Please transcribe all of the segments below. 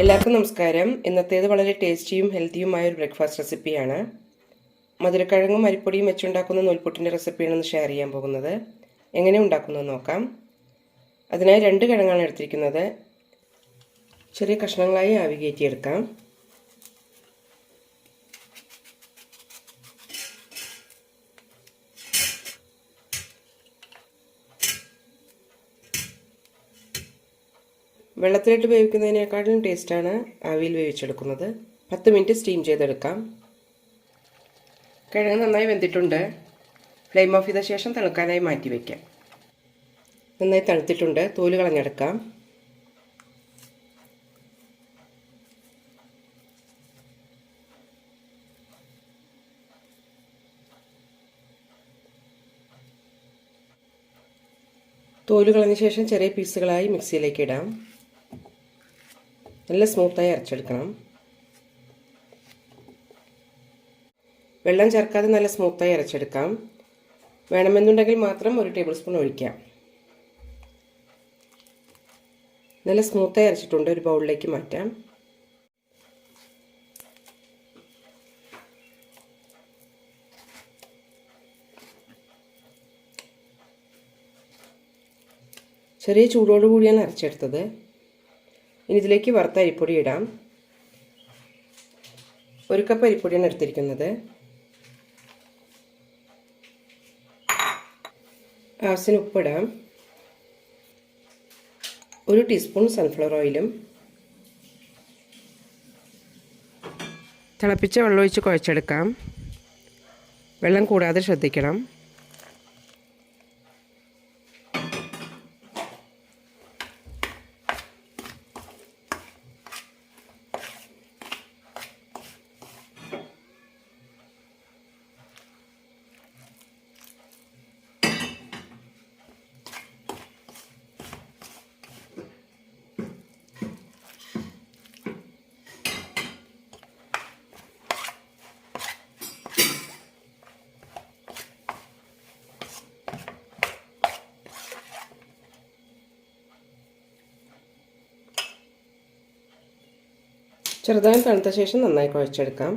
എല്ലാവർക്കും നമസ്കാരം. ഇന്നത്തേത് വളരെ ടേസ്റ്റിയും ഹെൽത്തിയുമായ ഒരു ബ്രേക്ക്ഫാസ്റ്റ് റെസിപ്പിയാണ്. മധുരക്കിഴങ്ങും അരിപ്പൊടിയും വെച്ചുണ്ടാക്കുന്ന നൂൽപുട്ടിന്റെ റെസിപ്പിയാണ് ഇന്ന് ഷെയർ ചെയ്യാൻ പോകുന്നത്. എങ്ങനെ ഉണ്ടാക്കുന്നത് നോക്കാം. അതിനായി രണ്ട് കിഴങ്ങാണ് എടുത്തിരിക്കുന്നത്. ചെറിയ കഷ്ണങ്ങളായി ആവി വെള്ളത്തിലിട്ട് വേവിക്കുന്നതിനേക്കാളും ടേസ്റ്റാണ് ആവിയിൽ വേവിച്ചെടുക്കുന്നത്. പത്ത് മിനിറ്റ് സ്റ്റീം ചെയ്തെടുക്കാം. കിഴങ്ങ് നന്നായി വെന്തിട്ടുണ്ട്. ഫ്ലെയിം ഓഫ് ചെയ്ത ശേഷം തണുക്കാനായി മാറ്റി വയ്ക്കാം നന്നായി തണുത്തിട്ടുണ്ട്. തോൽ കളഞ്ഞെടുക്കാം. തോൽ കളഞ്ഞ ശേഷം ചെറിയ പീസുകളായി മിക്സിയിലേക്ക് ഇടാം. നല്ല സ്മൂത്തായി അരച്ചെടുക്കണം. വെള്ളം ചേർക്കാതെ നല്ല സ്മൂത്തായി അരച്ചെടുക്കാം. വേണമെന്നുണ്ടെങ്കിൽ മാത്രം ഒരു ടേബിൾ സ്പൂൺ ഒഴിക്കാം. നല്ല സ്മൂത്തായി അരച്ചിട്ടുണ്ട്. ഒരു ബൗളിലേക്ക് മാറ്റാം. ചെറിയ ചൂടോടുകൂടിയാണ് അരച്ചെടുത്തത്. ഇനി ഇതിലേക്ക് വറുത്ത അരിപ്പൊടി ഇടാം. ഒരു കപ്പ് അരിപ്പൊടിയാണ് എടുത്തിരിക്കുന്നത്. ആവശ്യത്തിന് ഉപ്പിടാം. ഒരു ടീസ്പൂൺ സൺഫ്ലവർ ഓയിലും തിളപ്പിച്ച വെള്ളമൊഴിച്ച് കുഴച്ചെടുക്കാം. വെള്ളം കൂടാതെ ശ്രദ്ധിക്കണം. ചെറുതായി തണുത്ത ശേഷം നന്നായി കുഴച്ചെടുക്കാം.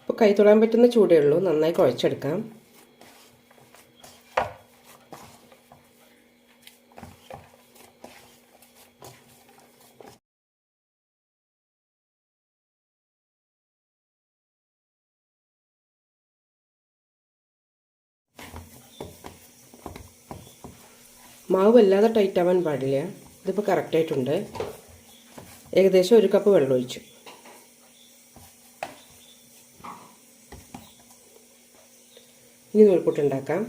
ഇപ്പോൾ കൈ തൊടാൻ പറ്റുന്ന ചൂടേ ഉള്ളൂ. നന്നായി കുഴച്ചെടുക്കാം. മാവ് വല്ലാതെ ടൈറ്റ് ആവാൻ പാടില്ല. ഇതിപ്പോൾ കറക്റ്റായിട്ടുണ്ട് ഏകദേശം ഒരു കപ്പ് വെള്ളം ഒഴിച്ചു. ഇനി നൂൽപുട്ടുണ്ടാക്കാം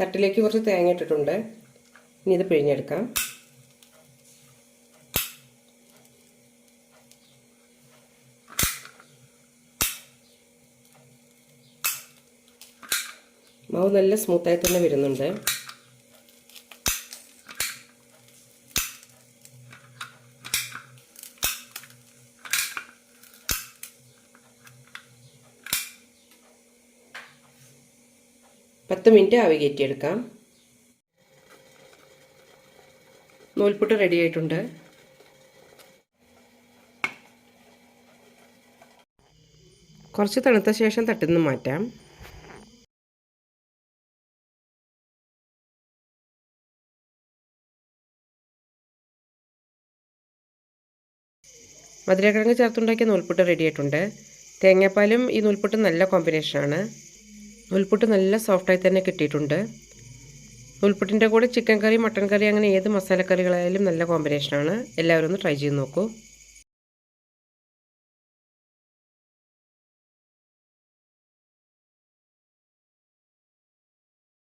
തട്ടിലേക്ക് കുറച്ച് തേങ്ങ ഇട്ടിട്ടുണ്ട്. ഇനി ഇത് പിഴിഞ്ഞെടുക്കാം. മാവ് നല്ല സ്മൂത്തായി തന്നെ വരുന്നുണ്ട്. പത്ത് മിനിറ്റ് ആവി കയറ്റിയെടുക്കാം. നൂൽപുട്ട് റെഡി ആയിട്ടുണ്ട്. കുറച്ച് തണുത്ത ശേഷം തട്ടിന്ന് മാറ്റാം. മധുരക്കിഴങ്ങ് ചേർത്തുണ്ടാക്കിയ നൂൽപുട്ട് റെഡി ആയിട്ടുണ്ട്. തേങ്ങാപ്പാലും ഈ നൂൽപുട്ടും നല്ല കോമ്പിനേഷനാണ് നൂൽപുട്ട് നല്ല സോഫ്റ്റായി തന്നെ കിട്ടിയിട്ടുണ്ട്. നൂൽപുട്ടിന്റെ കൂടെ ചിക്കൻ കറി മട്ടൻ കറി അങ്ങനെ ഏത് മസാലക്കറികളായാലും നല്ല കോമ്പിനേഷനാണ് എല്ലാവരും ഒന്ന് ട്രൈ ചെയ്ത് നോക്കൂ.